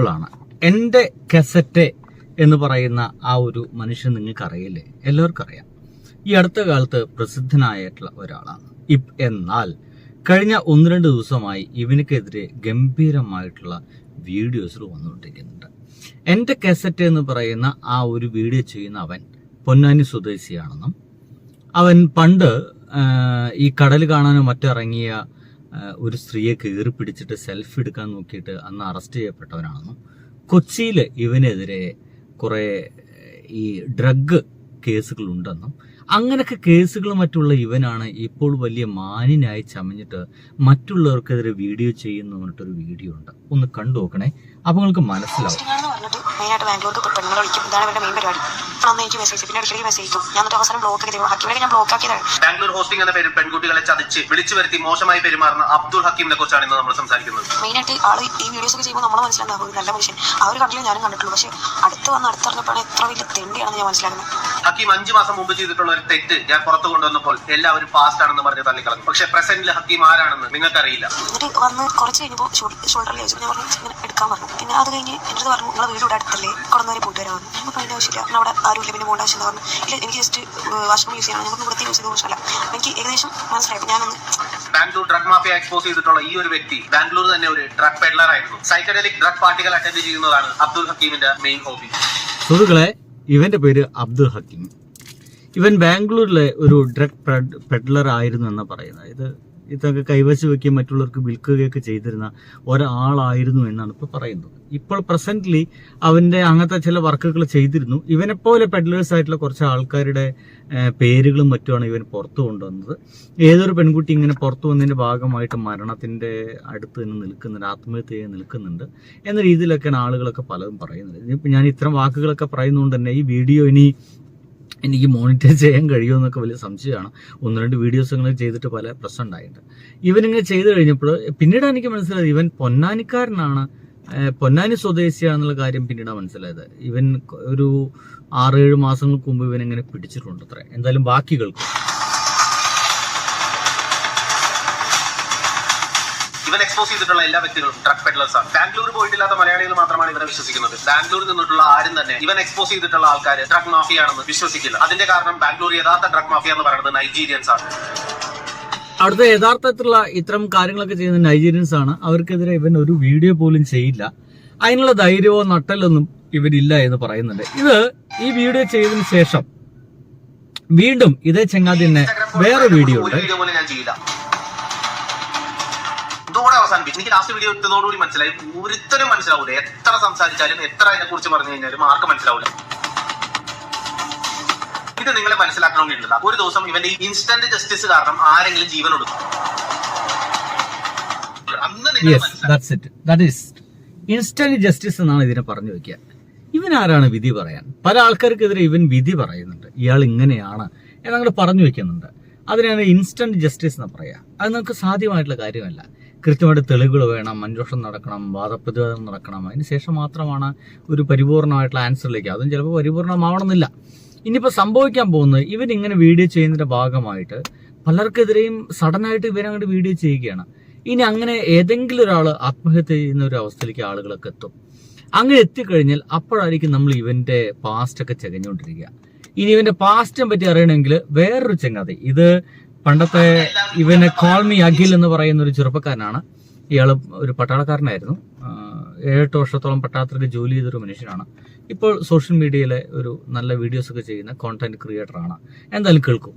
സിമ്പിളാണ് എന്റെ കസറ്റ് എന്ന് പറയുന്ന ആ ഒരു മനുഷ്യൻ നിങ്ങൾക്ക് അറിയില്ലേ എല്ലാവർക്കും അറിയാം ഈ അടുത്ത കാലത്ത് പ്രസിദ്ധനായിട്ടുള്ള ഒരാളാണ്. ഇപ് എന്നാൽ കഴിഞ്ഞ ഒന്ന് രണ്ട് ദിവസമായി ഇവനക്കെതിരെ ഗംഭീരമായിട്ടുള്ള വീഡിയോസുകൾ വന്നുകൊണ്ടിരിക്കുന്നുണ്ട്. എന്റെ കസറ്റ് എന്ന് പറയുന്ന ആ ഒരു വീഡിയോ ചെയ്യുന്ന അവൻ പൊന്നാനി സ്വദേശിയാണെന്നും അവൻ പണ്ട് ഈ കടൽ കാണാനും മറ്റിറങ്ങിയ ഒരു സ്ത്രീയെ കയറി പിടിച്ചിട്ട് സെൽഫി എടുക്കാൻ നോക്കിയിട്ട് അന്ന് അറസ്റ്റ് ചെയ്യപ്പെട്ടവനാണെന്നും കൊച്ചിയിൽ ഇവനെതിരെ കുറേ ഈ ഡ്രഗ് കേസുകൾ ഉണ്ടെന്നും അങ്ങനൊക്കെ കേസുകൾ മറ്റുള്ള ഇവനാണ് ഇപ്പോൾ വലിയ മാന്യനായി ചമഞ്ഞിട്ട് മറ്റുള്ളവർക്കെതിരെ വീഡിയോ ചെയ്യുന്നു പറഞ്ഞിട്ടൊരു വീഡിയോ ഉണ്ട്. ഒന്ന് കണ്ടു നോക്കണേ. അപ്പൊ നിങ്ങൾക്ക് മനസ്സിലാവും മെയിനായിട്ട് ബാംഗ്ലൂർക്ക് പെണ്ണുങ്ങളെ വിളിക്കും. ഇതാണ് ഇവരുടെ മെയിൻ പരിപാടി. അന്ന് എനിക്ക് മെസ്സേജ് പിന്നെ ഇടയ്ക്കിടയ്ക്ക് മെസ്സേജ് ചെയ്യും ഞാൻ എന്നിട്ട് അവസാനം ബ്ലോക്ക് ചെയ്തു. ഹക്കിമിനെ ഞാൻ ബ്ലോക്ക് ആക്കിയതാണ്. ബാംഗ്ലൂർ ഹോസ്റ്റിംഗ് എന്ന പേരിൽ പെൺകുട്ടികളെ ചതിച്ച് വിളിച്ചു വരുത്തി മോശമായി പെരുമാറുന്ന അബ്ദുൾ ഹക്കീമിനെ കുറിച്ചാണ് ഇന്ന് നമ്മൾ സംസാരിക്കുന്നത്. മെയിനായിട്ട് ആൾ ഈ വീഡിയോസ് ഒക്കെ ചെയ്യുമ്പോൾ നമ്മളെ മനസ്സിലാകും ഒരു നല്ല മനുഷ്യൻ. ആ ഒരു കണ്ടിൽ ഞാനും കണ്ടിട്ടുള്ളൂ. പക്ഷേ അടുത്ത് വന്ന് അടുത്തറിഞ്ഞപ്പോഴാണ് എത്ര വലിയ തെണ്ടിയാണെന്ന് ഞാൻ മനസ്സിലാക്കുന്നത്. ഹക്കീം അഞ്ചു മാസം മുമ്പ് ചെയ്തിട്ടുള്ള ഒരു തെറ്റ് ഞാൻ പുറത്തു കൊണ്ടുവന്നപ്പോൾ എല്ലാവരും പാസ്റ്റ് ആണെന്ന് പറഞ്ഞ് തള്ളിക്കളഞ്ഞു. പക്ഷെ പ്രസന്റിൽ ഹക്കീം ആരാണെന്ന് നിങ്ങൾക്കറിയില്ല. എന്നിട്ട് വന്ന് കുറച്ച് കഴിഞ്ഞപ്പോൾ ഷോൾഡറിൽ ചോദിച്ചു ഞാൻ പറഞ്ഞു ഇങ്ങനെ എടുക്കാൻ പറഞ്ഞു. പിന്നെ അത് കഴിഞ്ഞ് എന്റെ അടുത്ത് പറഞ്ഞു നിങ്ങളെ വീട് ഇവിടെ അടുത്തല്ലേ? കുറഞ്ഞ വരെ പോയിട്ട് വരാൻ പറഞ്ഞു നമുക്ക് അതിന്റെ ആവശ്യമില്ല പിന്നെ അവിടെ ഇല്ല. പിന്നെ പോകേണ്ട ആവശ്യം പറഞ്ഞു. ഇല്ല എനിക്ക് ജസ്റ്റ് വാഷ്റൂം യൂസ് ചെയ്യണം ഞങ്ങൾക്ക് ഇവിടുത്തെ യൂസ് ചെയ്ത പ്രശ്നമല്ല എനിക്ക് ഏകദേശം മനസ്സിലായി. ഞാനൊന്ന് ബാംഗ്ലൂർ ഡ്രഗ് മാഫിയ എക്സ്പോസ് ചെയ്തിട്ടുള്ള ഈ ഒരു വ്യക്തി ബാംഗ്ലൂർ തന്നെ ഒരു ഡ്രഗ് പെഡ്ലർ ആയിരുന്നു. സൈക്കഡലിക് ഡ്രഗ് പാർട്ടികൾ അറ്റൻഡ് ചെയ്യുന്നതാണ് അബ്ദുൾ ഹക്കീമിന്റെ മെയിൻ ഹോബി സുഹൃത്തുക്കളെ ഇവന്റെ പേര് അബ്ദുൾ ഹക്കീം. ഇവൻ ബാംഗ്ലൂരിലെ ഒരു ഡ്രഗ് പെഡ്ലർ ആയിരുന്നു എന്നാണ് പറയുന്നത്. ഇത് ഇതൊക്കെ കൈവശം വെക്കുകയും മറ്റുള്ളവർക്ക് വിൽക്കുകയൊക്കെ ചെയ്തിരുന്ന ഒരാളായിരുന്നു എന്നാണ് ഇപ്പോൾ പറയുന്നത്. ഇപ്പോൾ പ്രസന്റ്ലി അവന്റെ അങ്ങനത്തെ ചില വർക്കുകൾ ചെയ്തിരുന്നു. ഇവനെപ്പോലെ പെഡ്ലേഴ്സ് ആയിട്ടുള്ള കുറച്ച് ആൾക്കാരുടെ പേരുകളും മറ്റുമാണ് ഇവൻ പുറത്തു കൊണ്ടുവന്നത്. ഏതൊരു പെൺകുട്ടി ഇങ്ങനെ പുറത്തു വന്നതിന്റെ ഭാഗമായിട്ട് മരണത്തിന്റെ അടുത്ത് തന്നെ നിൽക്കുന്നുണ്ട് ആത്മഹത്യ നിൽക്കുന്നുണ്ട് എന്ന രീതിയിലൊക്കെയാണ് ആളുകളൊക്കെ പലതും പറയുന്നത്. ഇനിയിപ്പോൾ ഞാൻ ഇത്തരം വാക്കുകളൊക്കെ പറയുന്നതുകൊണ്ട് തന്നെ ഈ വീഡിയോ ഇനി എനിക്ക് മോണിറ്റർ ചെയ്യാൻ കഴിയുമെന്നൊക്കെ വലിയ സംശയമാണ്. ഒന്ന് രണ്ട് വീഡിയോസ് ഇങ്ങനെ ചെയ്തിട്ട് പല പ്രശ്നം ഉണ്ടായിട്ടുണ്ട്. ഇവനിങ്ങനെ ചെയ്ത് കഴിഞ്ഞപ്പോൾ പിന്നീട് എനിക്ക് മനസ്സിലായത് ഇവൻ പൊന്നാനിക്കാരനാണ്. പൊന്നാനി സ്വദേശിയാണെന്നുള്ള കാര്യം പിന്നീടാണ് മനസ്സിലായത്. ഇവൻ ഒരു ആറേഴ് മാസങ്ങൾക്ക് മുമ്പ് ഇവൻ ഇങ്ങനെ പിടിച്ചിട്ടുണ്ട് അത്ര. എന്തായാലും ബാക്കി ഇവൻ എക്സ്പോസ് ചെയ്തിട്ടുള്ള എല്ലാ വ്യക്തികളും ഡ്രഗ് പെഡ്ലേഴ്സ് ആണ്. ബാംഗ്ലൂർ പോയിട്ടില്ലാത്ത മലയാളികൾ മാത്രമാണ് ഇവരെ വിശ്വസിക്കുന്നത്. ബാംഗ്ലൂരിൽ നിന്നിട്ടുള്ള ആരും തന്നെ ഇവൻ എക്സ്പോസ് ചെയ്തിട്ടുള്ള ആൾക്കാർ ഡ്രഗ് മാഫിയാണെന്ന് വിശ്വസിക്കില്ല. അതിന്റെ കാരണം ബാംഗ്ലൂർ യഥാർത്ഥ ഡ്രഗ് മാഫിയ എന്ന് പറയുന്നത് നൈജീരിയൻസ് ആണ്. അവിടുത്തെ യഥാർത്ഥത്തിലുള്ള ഇത്തരം കാര്യങ്ങളൊക്കെ ചെയ്യുന്ന നൈജീരിയൻസ് ആണ്. അവർക്കെതിരെ ഇവൻ ഒരു വീഡിയോ പോലും ചെയ്യില്ല. അതിനുള്ള ധൈര്യമോ നട്ടലൊന്നും ഇവരില്ല എന്ന് പറയുന്നുണ്ട്. ഇത് ഈ വീഡിയോ ചെയ്തതിനു ശേഷം വീണ്ടും ഇതേ ചെങ്ങാതി തന്നെ വേറെ വീഡിയോ ഉണ്ട്. ഇതോടെ അവസാനിപ്പിച്ചു. എനിക്ക് ലാസ്റ്റ് വീഡിയോ ഇട്ടതോടുകൂടി മനസ്സിലായി. ഒരുത്തരും മനസ്സിലാവൂല. എത്ര സംസാരിച്ചാലും എത്ര അതിനെ കുറിച്ച് പറഞ്ഞു കഴിഞ്ഞാലും ആർക്കും മനസ്സിലാവൂല. ഇത് നിങ്ങളെ മനസ്സിലാക്കണമെന്നില്ല. ഒരു ദിവസം ഇവന്റെ ഇൻസ്റ്റന്റ് ജസ്റ്റിസ് കാരണം ആരെങ്കിലും ജീവൻ കൊടുക്കും ഇൻസ്റ്റന്റ് ജസ്റ്റിസ് എന്നാണ് ഇതിനെ പറഞ്ഞു വെക്കുക. ഇവൻ ആരാണ് വിധി പറയാൻ? പല ആൾക്കാർക്കെതിരെ ഇവൻ വിധി പറയുന്നുണ്ട്. ഇയാൾ ഇങ്ങനെയാണ് എന്നങ്ങോട്ട് പറഞ്ഞു വെക്കുന്നുണ്ട്. അതിനാണ് ഇൻസ്റ്റന്റ് ജസ്റ്റിസ് എന്ന് പറയുക അത് നമുക്ക് സാധ്യമായിട്ടുള്ള കാര്യമല്ല. കൃത്യമായിട്ട് തെളിവുകൾ വേണം അന്വേഷണം നടക്കണം വാദപ്രതിവാദം നടക്കണം. അതിന് ശേഷം മാത്രമാണ് ഒരു പരിപൂർണമായിട്ടുള്ള ആൻസറിലേക്ക് അതും ചിലപ്പോൾ പരിപൂർണമാവണമെന്നില്ല. ഇനിയിപ്പോൾ സംഭവിക്കാൻ പോകുന്നത് ഇവൻ ഇങ്ങനെ വീഡിയോ ചെയ്യുന്നതിന്റെ ഭാഗമായിട്ട് പലർക്കെതിരെയും സഡനായിട്ട് ഇവരങ്ങോട്ട് വീഡിയോ ചെയ്യുകയാണ്. ഇനി അങ്ങനെ ഏതെങ്കിലും ഒരാൾ ആത്മഹത്യ ചെയ്യുന്ന ഒരു അവസ്ഥയിലേക്ക് ആളുകളൊക്കെ എത്തും. അങ്ങനെ എത്തിക്കഴിഞ്ഞാൽ അപ്പോഴായിരിക്കും നമ്മൾ ഇവന്റെ പാസ്റ്റ് ഒക്കെ ചെകഞ്ഞുകൊണ്ടിരിക്കുക. ഇനി ഇവന്റെ പാസ്റ്റിനെ പറ്റി അറിയണമെങ്കിൽ വേറൊരു ചങ്ങാതെ. ഇത് പണ്ടത്തെ ഇവനെ കോൾമി അഖിൽ എന്ന് പറയുന്ന ഒരു ചെറുപ്പക്കാരനാണ്. ഇയാൾ ഒരു പട്ടാളക്കാരനായിരുന്നു. ഏഴെട്ട് വർഷത്തോളം പട്ടാളത്തിൽ ജോലി ചെയ്തൊരു മനുഷ്യനാണ്. ഇപ്പോൾ സോഷ്യൽ മീഡിയയിലെ ഒരു നല്ല വീഡിയോസ് ഒക്കെ ചെയ്യുന്ന കോണ്ടന്റ് ക്രിയേറ്ററാണ് എന്തായാലും കേൾക്കും.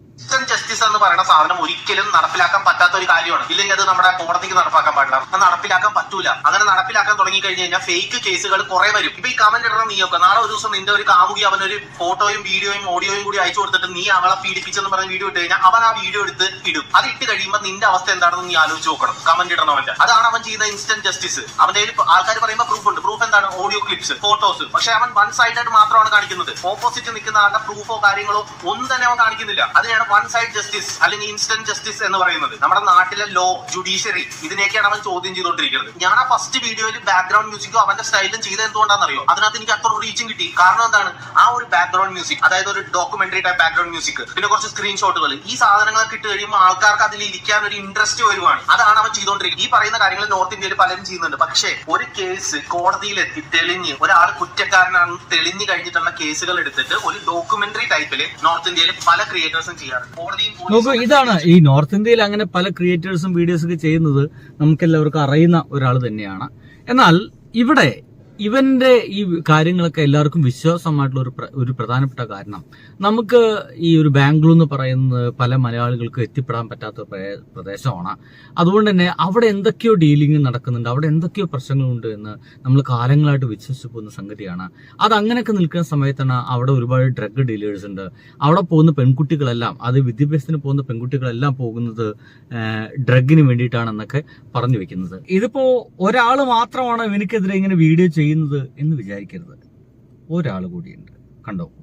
എന്ന് പറയുന്ന സാധനം ഒരിക്കലും നടപ്പിലാക്കാൻ പറ്റാത്ത ഒരു കാര്യമാണ്. ഇല്ലെങ്കിൽ അത് നമ്മുടെ കോടതിക്ക് നടപ്പാക്കാൻ പാടില്ല. അത് നടപ്പിലാക്കാൻ പറ്റൂല. അങ്ങനെ നടപ്പിലാക്കാൻ തുടങ്ങി കഴിഞ്ഞു കഴിഞ്ഞാൽ ഫേക്ക് കേസുകൾ കുറെ വരും. ഇപ്പൊ ഈ കമന്റ് ഇടണം ഒക്കെ നാളെ ഒരു ദിവസം നിന്റെ ഒരു കാമുകി അവനൊരു ഫോട്ടോയും വീഡിയോയും ഓഡിയോയും കൂടി അയച്ചു കൊടുത്തിട്ട് നീ അവളെ പീഡിപ്പിച്ചെന്ന് പറഞ്ഞ വീഡിയോ ഇട്ട് കഴിഞ്ഞാൽ അവൻ ആ വീഡിയോ എടുത്ത് ഇടും. അത് ഇട്ട് കഴിയുമ്പോൾ നിന്റെ അവസ്ഥ എന്താണെന്ന് നീ ആലോചിച്ച് നോക്കണം. കമന്റ് ഇടണമല്ല അതാണ് അവൻ ചെയ്യുന്ന ഇൻസ്റ്റന്റ് ജസ്റ്റിസ് അവന്റെ ആൾക്കാർ പറയുമ്പോൾ പ്രൂഫ് ഉണ്ട്. പ്രൂഫ് എന്താണ്? ഓഡിയോ ക്ലിപ്സ് ഫോട്ടോസ് പക്ഷെ അവൻ വൺ സൈഡഡ് മാത്രമാണ് കാണിക്കുന്നത്. ഓപ്പോസിറ്റ് നിൽക്കുന്ന ആളുടെ പ്രൂഫോ കാര്യങ്ങളോ ഒന്നും തന്നെ അവൻ കാണിക്കുന്നില്ല. അതിനാണ് വൺ സൈഡ് ജസ്റ്റിസ് ജസ്റ്റിസ് അല്ലെങ്കിൽ ഇൻസ്റ്റന്റ് ജസ്റ്റിസ് എന്ന് പറയുന്നത് നമ്മുടെ നാട്ടിലെ ലോ ജുഡീഷ്യറി ഇതിനെയൊക്കെയാണ് അവൻ ചോദ്യം ചെയ്തുകൊണ്ടിരിക്കുന്നത്. ഞാൻ ആ ഫസ്റ്റ് വീഡിയോയിൽ ബാക്ക്ഗ്രൗണ്ട് മ്യൂസിക്കോ അവന്റെ സ്റ്റൈലും ചെയ്തത് എന്തുകൊണ്ടാണെന്ന് അറിയോ അതിനകത്ത് എനിക്ക് അത്ര റീച്ചും കിട്ടി. കാരണം എന്താണ്? ആ ഒരു ബാക്ക്ഗ്രൗണ്ട് മ്യൂസിക് അതായത് ഒരു ഡോക്യുമെന്ററി ടൈപ്പ് ബാക്ക്ഗ്രൗണ്ട് മ്യൂസിക് പിന്നെ കുറച്ച് സ്ക്രീൻഷോട്ടുകൾ ഈ സാധനങ്ങളൊക്കെ ഇട്ട് കഴിയുമ്പോൾ ആൾക്കാർക്ക് അതിൽ ഇരിക്കാൻ ഒരു ഇൻട്രസ്റ്റ് വരുവാണ്. അതാണ് അവൻ ചെയ്തുകൊണ്ടിരിക്കുന്നത്. ഈ പറയുന്ന കാര്യങ്ങൾ നോർത്ത് ഇന്ത്യയിൽ പലരും ചെയ്യുന്നുണ്ട്. പക്ഷേ ഒരു കേസ് കോടതിയിലെത്തി തെളിഞ്ഞ് ഒരാൾ കുറ്റക്കാരനാണെന്ന് തെളിഞ്ഞു കഴിഞ്ഞിട്ടുള്ള കേസുകൾ എടുത്തിട്ട് ഒരു ഡോക്യുമെന്ററി ടൈപ്പിൽ നോർത്ത് ഇന്ത്യയിൽ പല ക്രിയേറ്റേഴ്സും ചെയ്യാറുണ്ട്. കോടതിയും നോക്കൂ ഇതാണ് ഈ നോർത്ത് ഇന്ത്യയിൽ അങ്ങനെ പല ക്രിയേറ്റേഴ്സും വീഡിയോസ് ഒക്കെ ചെയ്യുന്നത് നമുക്കെല്ലാവർക്കും അറിയുന്ന ഒരാൾ തന്നെയാണ്. എന്നാൽ ഇവിടെ ഇവന്റെ ഈ കാര്യങ്ങളൊക്കെ എല്ലാവർക്കും വിശ്വാസമായിട്ടുള്ള ഒരു ഒരു പ്രധാനപ്പെട്ട കാരണം. നമുക്ക് ഈ ഒരു ബാംഗ്ലൂർ എന്ന് പറയുന്നത് പല മലയാളികൾക്ക് എത്തിപ്പെടാൻ പറ്റാത്ത പ്രദേശമാണ്. അതുകൊണ്ട് തന്നെ അവിടെ എന്തൊക്കെയോ ഡീലിംഗ് നടക്കുന്നുണ്ട് അവിടെ എന്തൊക്കെയോ പ്രശ്നങ്ങളുണ്ട് എന്ന് നമ്മൾ കാലങ്ങളായിട്ട് വിശ്വസിച്ച് പോകുന്ന സംഗതിയാണ്. അത് അങ്ങനെയൊക്കെ നിൽക്കുന്ന സമയത്താണ് അവിടെ ഒരുപാട് ഡ്രഗ് ഡീലേഴ്സ് ഉണ്ട്. അവിടെ പോകുന്ന പെൺകുട്ടികളെല്ലാം അത് വിദ്യാഭ്യാസത്തിന് പോകുന്ന പെൺകുട്ടികളെല്ലാം പോകുന്നത് ഡ്രഗിന് വേണ്ടിയിട്ടാണെന്നൊക്കെ പറഞ്ഞു വെക്കുന്നത്. ഇതിപ്പോ ഒരാൾ മാത്രമാണ് ഇവനിക്കെതിരെ ഇങ്ങനെ വീഡിയോ ചെയ്യുന്നത് എന്ന് വിചാരിക്കരുത്. ഒരാൾ കൂടിയുണ്ട്. കണ്ടോ?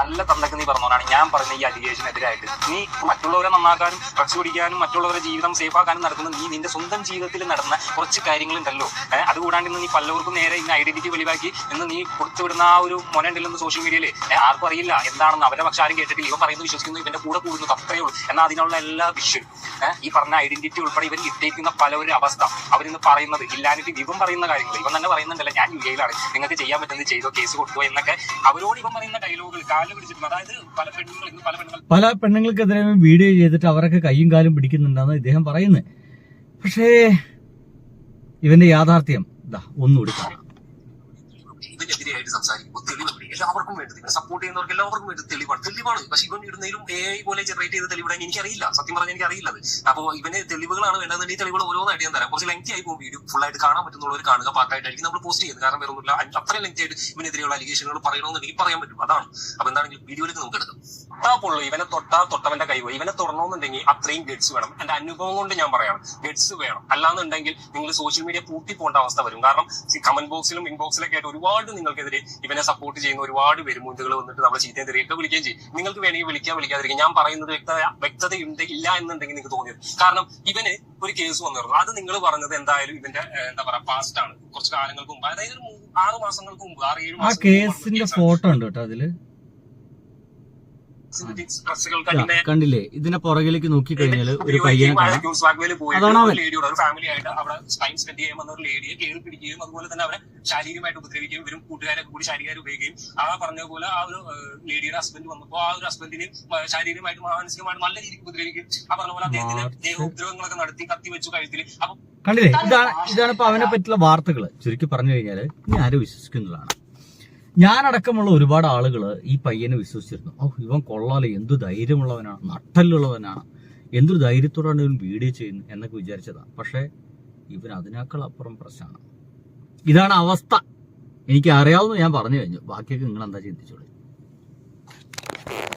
നല്ല തന്തക്ക് നീ പറഞ്ഞോണ്ടാണ് ഞാൻ പറഞ്ഞ ഈ അലിഗേഷനെതിരായിട്ട്. നീ മറ്റുള്ളവരെ നന്നാക്കാനും ഡ്രഗ്സ് പിടിക്കാനും മറ്റുള്ളവരുടെ ജീവിതം സേഫ് ആക്കാനും നടക്കുന്ന നീ നിന്റെ സ്വന്തം ജീവിതത്തിൽ നടന്ന കുറച്ച് കാര്യങ്ങളുണ്ടല്ലോ. അതുകൂടാണ്ട് ഇന്ന് നീ പലവർക്കും നേരെ ഇന്ന് ഐഡന്റിറ്റി വെളിവാക്കി ഇന്ന് നീ കൊടുത്തുവിടുന്ന ആ ഒരു മൊനുണ്ടല്ലെന്ന് സോഷ്യൽ മീഡിയയിൽ ആർക്കും അറിയില്ല എന്താണെന്ന് അവരെ പക്ഷെ ആരും കേട്ടിട്ടില്ല. ഇവൻ പറയുന്നു വിശ്വസിക്കുന്നു ഇവന്റെ കൂടെ കൂടുന്നു അത്രയേ ഉള്ളൂ. എന്നാൽ അതിനുള്ള എല്ലാ വിഷയം ഈ പറഞ്ഞ ഐഡന്റിറ്റി ഉൾപ്പെടെ ഇവർ ഇട്ടേക്കുന്ന പലവരുടെ അവസ്ഥ അവരിന്ന് പറയുന്നത് ഇല്ലാനിട്ട് ഇവൻ പറയുന്ന കാര്യങ്ങൾ ഇവൻ തന്നെ പറയുന്നുണ്ടല്ലോ ഞാൻ യു എയിലാണ് നിങ്ങൾക്ക് ചെയ്യാൻ പറ്റുന്നത് ചെയ്തോ കേസ് കൊടുത്തോ എന്നൊക്കെ അവരോട് ഇവൻ പറയുന്ന ഡയലോഗുകൾ പല പെണ്ണുങ്ങൾ പല പെണ്ണുങ്ങൾ പല പെണ്ണുങ്ങൾക്കെതിരെ വീഡിയോ ചെയ്തിട്ട് അവരൊക്കെ കൈയും കാലും പിടിക്കുന്നുണ്ടെന്ന് ഇദ്ദേഹം പറയുന്നത്. പക്ഷേ ഇവന്റെ യാഥാർത്ഥ്യം ഇതാ ഒന്നുകൂടി ഇതിനെതിരെയായിട്ട് തെളിവ് അവർക്കും വേണ്ടത് ഇവരെ സപ്പോർട്ട് ചെയ്യുന്നവർക്ക് എല്ലാവർക്കും വേണ്ടത് തെളിവാണ്. തെളിവാണ്. പക്ഷെ ഇവൻ ഇടുന്നതിലും എ ഐ പോലെ ജനറേറ്റ് ചെയ്ത തെളിവിടാൻ എനിക്കറിയില്ല. സത്യം പറഞ്ഞാൽ എനിക്ക് അറിയില്ല അത്. അപ്പോൾ ഇവന് തെളിവുകളാണ് വേണ്ടതെന്നുണ്ടെങ്കിൽ തെളിവുകൾ ഓരോന്നായിട്ട് ഞാൻ തരാം. കുറച്ച് ലെങ്തി ആയി പോകും വീഡിയോ ഫുൾ ആയിട്ട് കാണാൻ പറ്റുന്നവർ കാണുക. പാർട്ടായിട്ടായിരിക്കും നമ്മൾ പോസ്റ്റ് ചെയ്യുന്നത്. കാരണം വേറെ ഒന്നുമില്ല അത്രയും ലെങ്തി ആയിട്ട് ഇവനെതിരെയുള്ള അലിഗേഷനുകൾ പറയണമെന്നുണ്ടെങ്കിൽ പറയാൻ പറ്റും. അതാണ്. അപ്പൊ എന്താണെങ്കിലും വീഡിയോയിലേക്ക് നമുക്ക് എടുക്കാം. തൊട്ടാ ഇവനെ തൊട്ടാ തൊട്ടവന്റെ കൈ പോയി. ഇവനെ തൊടണമെന്നുണ്ടെങ്കിൽ അത്രയും ഗഡ്സ് വേണം. എന്റെ അനുഭവം കൊണ്ട് ഞാൻ പറയാം ഗഡ്സ് വേണം. അല്ലാന്നുണ്ടെങ്കിൽ നിങ്ങൾ സോഷ്യൽ മീഡിയ പൂട്ടി പോകേണ്ട അവസ്ഥ വരും. കാരണം കമന്റ് ബോക്സിലും ഇൻബോക്സിലൊക്കെ ആയിട്ട് ഒരുപാട് നിങ്ങൾക്കെതിരെ ഇവനെ സപ്പോർട്ട് ചെയ്യുന്ന ഒരുപാട് പേരുമുണ്ടുകൾ വന്നിട്ട് നമ്മൾ ചീത്തയും തെറിയൊക്കെ വിളിക്കുകയും ചെയ്യും. നിങ്ങൾക്ക് വേണമെങ്കിൽ വിളിക്കാൻ വിളിക്കാതിരിക്കും. ഞാൻ പറയുന്നത് വ്യക്തത ഉണ്ട് ഇല്ല എന്നുണ്ടെങ്കിൽ നിങ്ങൾക്ക് തോന്നിയത്. കാരണം ഇവന് ഒരു കേസ് വന്നിരുന്നു. അത് നിങ്ങൾ പറഞ്ഞത് എന്തായാലും ഇവന്റെ എന്താ പറയാ പാസ്റ്റ് ആണ്. കുറച്ച് കാലങ്ങൾക്ക് മുമ്പ്. അതായത് ഒരു ആറ് മാസങ്ങൾക്ക് മുമ്പ് ആറ് ഏഴ് മാസം കേസിന്റെ ഫോട്ടോ ഉണ്ട് കേട്ടോ അതിൽ. കണ്ടില്ലേ? ഇതിന്റെ പുറകിലേക്ക് കഴിഞ്ഞാൽ ഒരു പയ്യനെ കാണാം. അതാണ് അവൻ. പിടിക്കുകയും അതുപോലെ തന്നെ അവരെ ശാരീരികമായിട്ട് ഉപദ്രവിക്കുകയും ഇവരും കൂട്ടുകാരൊക്കെ കൂടി ശാരീരികമായി ഉപയോഗിക്കുകയും ആ പറഞ്ഞ പോലെ ആ ഒരു ലേഡിയുടെ ഹസ്ബൻഡ് വന്നപ്പോൾ ആ ഒരു ഹസ്ബൻഡിനെ ശാരീരികമായിട്ട് മാനസികമായിട്ട് നല്ല രീതിക്ക് ഉപദ്രവിക്കുകയും ആ പറഞ്ഞ പോലെ അദ്ദേഹത്തിന് മാർച്ച്. നടത്തി കത്തി വെച്ചു കഴുത്തിൽ അപ്പൊ കണ്ടില്ലേ? ഇതാണ് ഇതാണ് ഇപ്പൊ അവനെ പറ്റിയുള്ള വാർത്തകൾ ചുരുക്കി പറഞ്ഞു കഴിഞ്ഞാൽ ഇനി ആരും വിശ്വസിക്കുന്നതാണ്? ഞാനടക്കമുള്ള ഒരുപാട് ആളുകൾ ഈ പയ്യനെ വിശ്വസിച്ചിരുന്നു. ഓ ഇവൻ കൊള്ളാലോ എന്തു ധൈര്യമുള്ളവനാണ് നട്ടല്ലുള്ളവനാണ് എന്തൊരു ധൈര്യത്തോടാണ് ഇവൻ വീഡിയോ ചെയ്യുന്നത് എന്നൊക്കെ വിചാരിച്ചതാണ് പക്ഷേ ഇവൻ അതിനേക്കാൾ അപ്പുറം പ്രശ്നമാണ്. ഇതാണ് അവസ്ഥ. എനിക്ക് അറിയാവുന്ന ഞാൻ പറഞ്ഞു കഴിഞ്ഞു. ബാക്കിയൊക്കെ നിങ്ങൾ എന്താ ചിന്തിച്ചോളൂ?